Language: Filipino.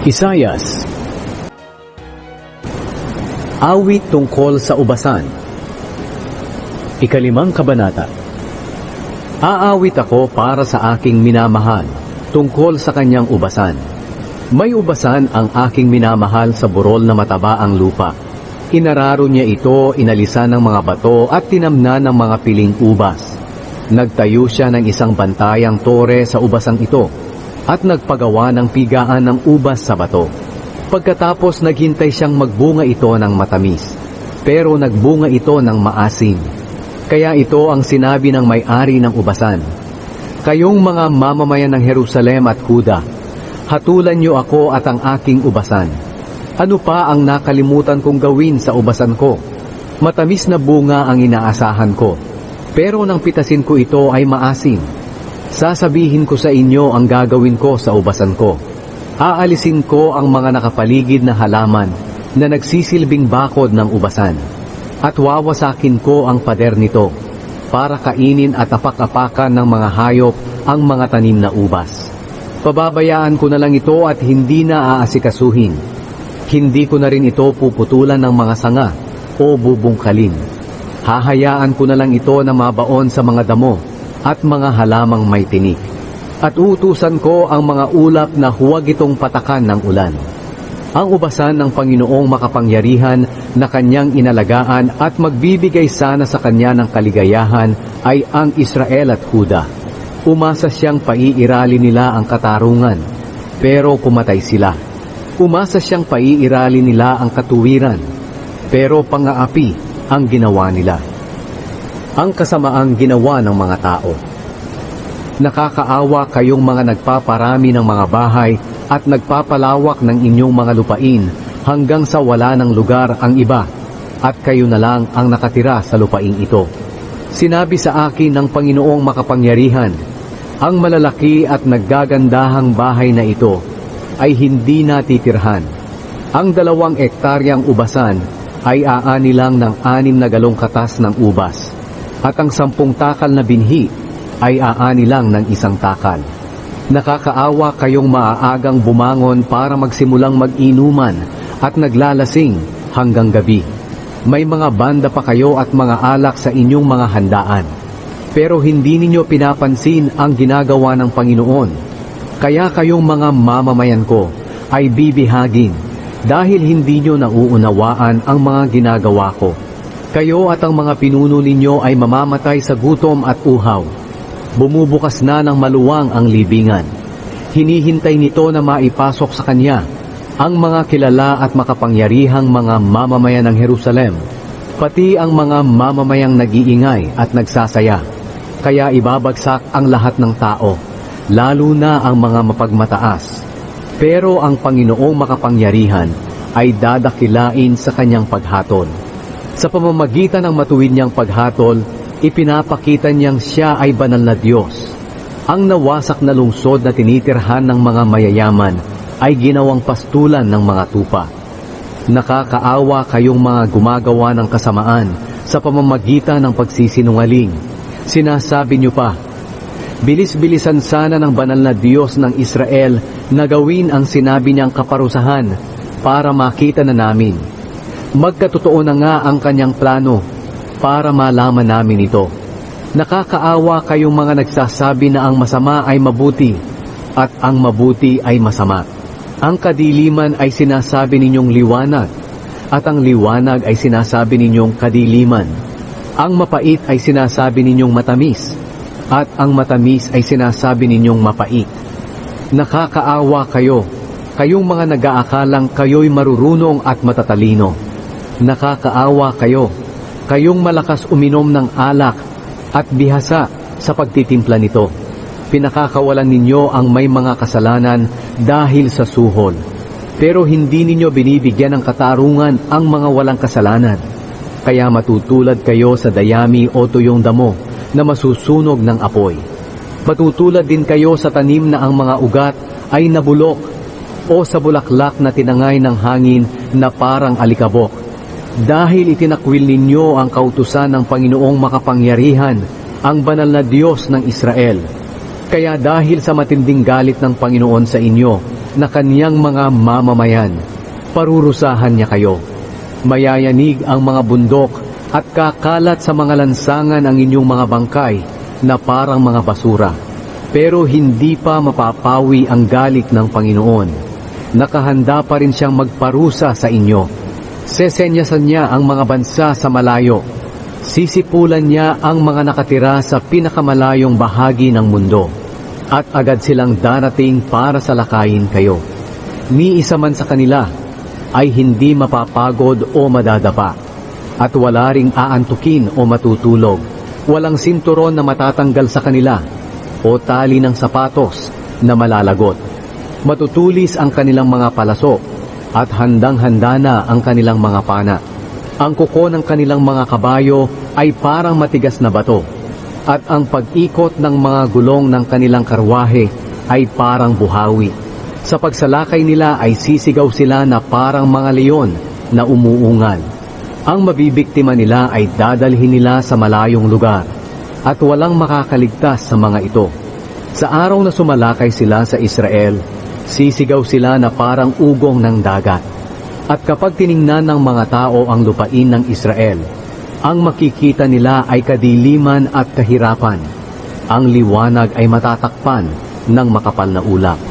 Isayas Awit tungkol sa ubasan Ikalimang kabanata Aawit ako para sa aking minamahal tungkol sa kanyang ubasan. May ubasan ang aking minamahal sa burol na mataba ang lupa. Inararo niya ito, inalisan ng mga bato at tinamnan ng mga piling ubas. Nagtayo siya ng isang bantayang tore sa ubasang ito at nagpagawa ng pigaan ng ubas sa bato. Pagkatapos naghintay siyang magbunga ito ng matamis, pero nagbunga ito ng maasim. Kaya ito ang sinabi ng may-ari ng ubasan. Kayong mga mamamayan ng Jerusalem at Huda, hatulan niyo ako at ang aking ubasan. Ano pa ang nakalimutan kong gawin sa ubasan ko? Matamis na bunga ang inaasahan ko, pero nang pitasin ko ito ay maasim. Sasabihin ko sa inyo ang gagawin ko sa ubasan ko. Aalisin ko ang mga nakapaligid na halaman na nagsisilbing bakod ng ubasan. At wawasakin ko ang pader nito para kainin at apak-apakan ng mga hayop ang mga tanim na ubas. Pababayaan ko na lang ito at hindi na aasikasuhin. Hindi ko na rin ito puputulan ng mga sanga o bubungkalin. Hahayaan ko na lang ito na mabaon sa mga damo at mga halamang may tinik. At utusan ko ang mga ulap na huwag itong patakan ng ulan. Ang ubasan ng Panginoong makapangyarihan na kanyang inalagaan at magbibigay sana sa kanya ng kaligayahan ay ang Israel at Huda. Umasa siyang paiirali nila ang katarungan, pero pumatay sila. Umasa siyang paiirali nila ang katuwiran, pero pangaapi ang ginawa nila. Ang kasamaang ginawa ng mga tao. Nakakaawa kayong mga nagpaparami ng mga bahay at nagpapalawak ng inyong mga lupain hanggang sa wala ng lugar ang iba at kayo na lang ang nakatira sa lupain ito. Sinabi sa akin ng Panginoong makapangyarihan, ang malalaki at naggagandahang bahay na ito ay hindi natitirhan. Ang dalawang ektaryang ubasan ay aani lang ng anim na galong katas ng ubas at ang sampung takal na binhi ay aani lang ng isang takal. Nakakaawa kayong maaagang bumangon para magsimulang mag-inuman at naglalasing hanggang gabi. May mga banda pa kayo at mga alak sa inyong mga handaan. Pero hindi ninyo pinapansin ang ginagawa ng Panginoon. Kaya kayong mga mamamayan ko ay bibihagin dahil hindi nyo nauunawaan ang mga ginagawa ko. Kayo at ang mga pinuno ninyo ay mamamatay sa gutom at uhaw. Bumubukas na ng maluwang ang libingan. Hinihintay nito na maipasok sa kanya ang mga kilala at makapangyarihang mga mamamayan ng Jerusalem, pati ang mga mamamayang nag-iingay at nagsasaya. Kaya ibabagsak ang lahat ng tao, lalo na ang mga mapagmataas. Pero ang Panginoong makapangyarihan ay dadakilain sa kanyang paghatol. Sa pamamagitan ng matuwid niyang paghatol, ipinapakita niyang siya ay banal na Diyos. Ang nawasak na lungsod na tinitirhan ng mga mayayaman ay ginawang pastulan ng mga tupa. Nakakaawa kayong mga gumagawa ng kasamaan sa pamamagitan ng pagsisinungaling. Sinasabi niyo pa, Bilis-bilisan sana ng banal na Diyos ng Israel na gawin ang sinabi niyang kaparusahan para makita na namin. Magkatotoo na nga ang kanyang plano para malaman namin ito. Nakakaawa kayong mga nagsasabi na ang masama ay mabuti at ang mabuti ay masama. Ang kadiliman ay sinasabi ninyong liwanag at ang liwanag ay sinasabi ninyong kadiliman. Ang mapait ay sinasabi ninyong matamis at ang matamis ay sinasabi ninyong mapait. Nakakaawa kayo, kayong mga nag-aakalang kayo'y marurunong at matatalino. Nakakaawa kayo, kayong malakas uminom ng alak at bihasa sa pagtitimpla nito. Pinakakawalan ninyo ang may mga kasalanan dahil sa suhol. Pero hindi ninyo binibigyan ng katarungan ang mga walang kasalanan. Kaya matutulad kayo sa dayami o tuyong damo na masusunog ng apoy. Matutulad din kayo sa tanim na ang mga ugat ay nabulok o sa bulaklak na tinangay ng hangin na parang alikabok. Dahil itinakwil ninyo ang kautusan ng Panginoong makapangyarihan, ang banal na Diyos ng Israel. Kaya dahil sa matinding galit ng Panginoon sa inyo, na kaniyang mga mamamayan. Parurusahan niya kayo. Mayayanig ang mga bundok at kakalat sa mga lansangan ang inyong mga bangkay na parang mga basura. Pero hindi pa mapapawi ang galit ng Panginoon. Nakahanda pa rin siyang magparusa sa inyo. Sesenyasan niya ang mga bansa sa malayo. Sisipulan niya ang mga nakatira sa pinakamalayong bahagi ng mundo. At agad silang darating para salakayin kayo. Ni isa man sa kanila ay hindi mapapagod o madadapa. At wala ring aantukin o matutulog. Walang sinturon na matatanggal sa kanila o tali ng sapatos na malalagot. Matutulis ang kanilang mga palaso at handang-handa na ang kanilang mga pana. Ang kuko ng kanilang mga kabayo ay parang matigas na bato at ang pag-ikot ng mga gulong ng kanilang karwahe ay parang buhawi. Sa pagsalakay nila ay sisigaw sila na parang mga leon na umuungal. Ang mabibiktima nila ay dadalhin nila sa malayong lugar at walang makakaligtas sa mga ito. Sa araw na sumalakay sila sa Israel, sisigaw sila na parang ugong ng dagat. At kapag tiningnan ng mga tao ang lupain ng Israel, ang makikita nila ay kadiliman at kahirapan. Ang liwanag ay matatakpan ng makapal na ulap.